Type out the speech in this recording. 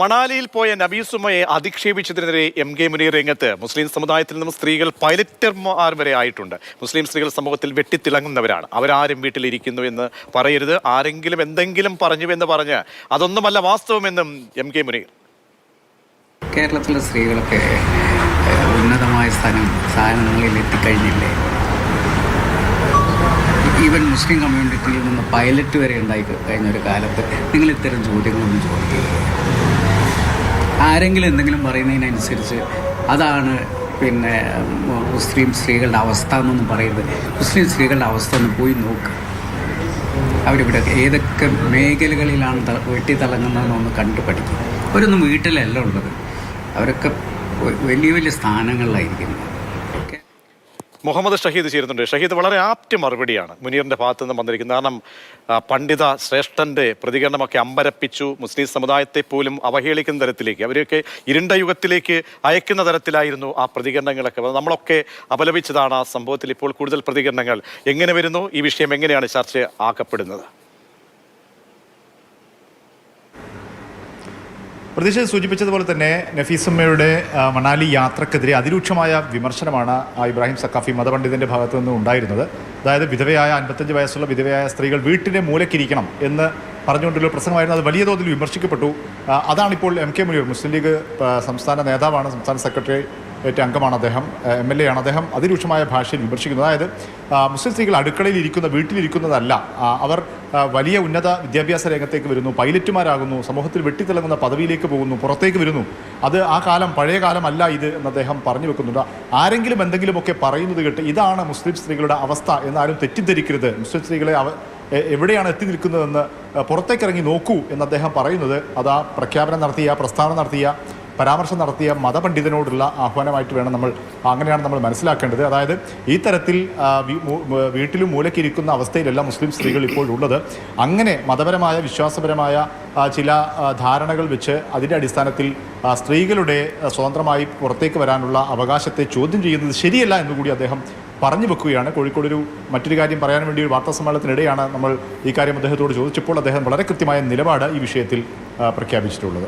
മണാലിയിൽ പോയ നബീസുമയെ അധിക്ഷേപിച്ചതിനെതിരെ എം കെ മുനീർ രംഗത്ത് മുസ്ലിം സമുദായത്തിൽ നിന്നും സ്ത്രീകൾ പൈലറ്റർമാർ വരെ ആയിട്ടുണ്ട്. മുസ്ലിം സ്ത്രീകൾ സമൂഹത്തിൽ വെട്ടിത്തിളങ്ങുന്നവരാണ്. അവരാരും വീട്ടിലിരിക്കുന്നു എന്ന് പറയരുത്. ആരെങ്കിലും എന്തെങ്കിലും പറഞ്ഞു എന്ന് പറഞ്ഞ് അതൊന്നുമല്ല വാസ്തവമെന്നും എം കെ മുനീർ. കേരളത്തിലെ സ്ത്രീകളൊക്കെ ഉന്നതമായ സ്ഥാനം സ്ഥാനങ്ങളിൽ എത്തിക്കഴിഞ്ഞില്ലേ? ഈവൻ മുസ്ലിം കമ്മ്യൂണിറ്റിയിൽ നിന്ന് പൈലറ്റ് വരെ ഉണ്ടായി കഴിഞ്ഞ ഒരു കാലത്ത് നിങ്ങൾ ഇത്തരം ചോദ്യങ്ങളൊന്നും ചോദിക്കരുത്. ആരെങ്കിലും എന്തെങ്കിലും പറയുന്നതിനനുസരിച്ച് അതാണ് പിന്നെ മുസ്ലിം സ്ത്രീകളുടെ അവസ്ഥ എന്നൊന്നും പറയുന്നത് മുസ്ലിം സ്ത്രീകളുടെ അവസ്ഥ ഒന്ന് പോയി നോക്കുക അവരിവിടെ ഏതൊക്കെ മേഖലകളിലാണ് ത- വെട്ടിത്തിളങ്ങുന്നതെന്നൊന്ന് കണ്ടു പഠിക്കും അവരൊന്നും വീട്ടിലല്ല ഉള്ളത്. അവരൊക്കെ വലിയ വലിയ സ്ഥാനങ്ങളിലായിരിക്കുന്നത് മുഹമ്മദ് ഷഹീദ് ചേരുന്നുണ്ട് ഷഹീദ് വളരെ ആപ്റ്റ് മറുപടിയാണ് മുനീറിന്റെ ഭാഗത്തു നിന്ന് വന്നിരിക്കുന്നത്. കാരണം പണ്ഡിത ശ്രേഷ്ഠന്റെ പ്രതികരണമൊക്കെ അമ്പരപ്പിച്ചു മുസ്ലിം സമുദായത്തെ പോലും അവഹേളിക്കുന്ന തരത്തിലേക്ക് അവരെയൊക്കെ ഇരുണ്ട യുഗത്തിലേക്ക് അയക്കുന്ന തരത്തിലായിരുന്നു ആ പ്രതികരണങ്ങളൊക്കെ. നമ്മളൊക്കെ അപലപിച്ചതാണ് ആ സംഭവത്തിൽ ഇപ്പോൾ കൂടുതൽ പ്രതികരണങ്ങൾ. എങ്ങനെ വരുന്നു? ഈ വിഷയം എങ്ങനെയാണ് ചർച്ച ആക്കപ്പെടുന്നത് പ്രതീക്ഷ സൂചിപ്പിച്ചതുപോലെ തന്നെ നഫീസമ്മയുടെ മണാലി യാത്രക്കെതിരെ അതിരൂക്ഷമായ വിമർശനമാണ് ഇബ്രാഹിം സക്കാഫി മതപണ്ഡിതന്റെ ഭാഗത്തു നിന്ന് ഉണ്ടായിരുന്നത്. അതായത് വിധവയായ അൻപത്തഞ്ച് വയസ്സുള്ള വിധവയായ സ്ത്രീകൾ വീട്ടിന്റെ മൂലക്കിരിക്കണം എന്ന് പറഞ്ഞുകൊണ്ടുള്ള പ്രസംഗമായിരുന്നു. അത് വലിയ തോതിൽ വിമർശിക്കപ്പെട്ടു. അതാണിപ്പോൾ എം കെ മുനീർ മുസ്ലിം ലീഗ് സംസ്ഥാന നേതാവാണ് സംസ്ഥാന സെക്രട്ടറി ഏറ്റ അംഗമാണ് അദ്ദേഹം. എം എൽ എ ആണ്. അദ്ദേഹം അതിരൂക്ഷമായ ഭാഷയിൽ വിമർശിക്കുന്നത്. അതായത് മുസ്ലിം സ്ത്രീകൾ അടുക്കളയിൽ ഇരിക്കുന്ന വീട്ടിലിരിക്കുന്നതല്ല അവർ വലിയ ഉന്നത വിദ്യാഭ്യാസ രംഗത്തേക്ക് വരുന്നു പൈലറ്റുമാരാകുന്നു സമൂഹത്തിൽ വെട്ടിത്തിളങ്ങുന്ന പദവിയിലേക്ക് പോകുന്നു പുറത്തേക്ക് വരുന്നു. അത് ആ കാലം പഴയ കാലമല്ല ഇത് എന്ന് അദ്ദേഹം പറഞ്ഞു വെക്കുന്നുണ്ട്. ആരെങ്കിലും എന്തെങ്കിലുമൊക്കെ പറയുന്നത് കേട്ട് ഇതാണ് മുസ്ലിം സ്ത്രീകളുടെ അവസ്ഥ എന്നാരും തെറ്റിദ്ധരിക്കരുത്. മുസ്ലിം സ്ത്രീകളെ അവ എവിടെയാണ് എത്തി നിൽക്കുന്നതെന്ന് പുറത്തേക്കിറങ്ങി നോക്കൂ എന്ന് അദ്ദേഹം പറയുന്നത്. അത് ആ പ്രഖ്യാപനം നടത്തിയ പ്രസ്താവന നടത്തിയ പരാമർശം നടത്തിയ മതപണ്ഡിതനോടുള്ള ആഹ്വാനമായിട്ട് വേണം നമ്മൾ അങ്ങനെയാണ് നമ്മൾ മനസ്സിലാക്കേണ്ടത്. അതായത് ഈ തരത്തിൽ വീട്ടിലും മൂലക്കിരിക്കുന്ന അവസ്ഥയിലല്ല മുസ്ലിം സ്ത്രീകൾ ഇപ്പോൾ ഉള്ളത്. അങ്ങനെ മതപരമായ വിശ്വാസപരമായ ചില ധാരണകൾ വെച്ച് അതിന്റെ അടിസ്ഥാനത്തിൽ സ്ത്രീകളുടെ സ്വതന്ത്രമായി പുറത്തേക്ക് വരാനുള്ള അവകാശത്തെ ചോദ്യം ചെയ്യുന്നത് ശരിയല്ല എന്നുകൂടി അദ്ദേഹം പറഞ്ഞു വെക്കുകയാണ്. കോഴിക്കോട് ഒരു മറ്റൊരു കാര്യം പറയാൻ വേണ്ടി ഒരു വാർത്താ സമ്മേളനത്തിനിടെയാണ് നമ്മൾ ഈ കാര്യം അദ്ദേഹത്തോട് ചോദിച്ചപ്പോൾ അദ്ദേഹം വളരെ കൃത്യമായ നിലപാട് ഈ വിഷയത്തിൽ പ്രഖ്യാപിച്ചിട്ടുള്ളത്.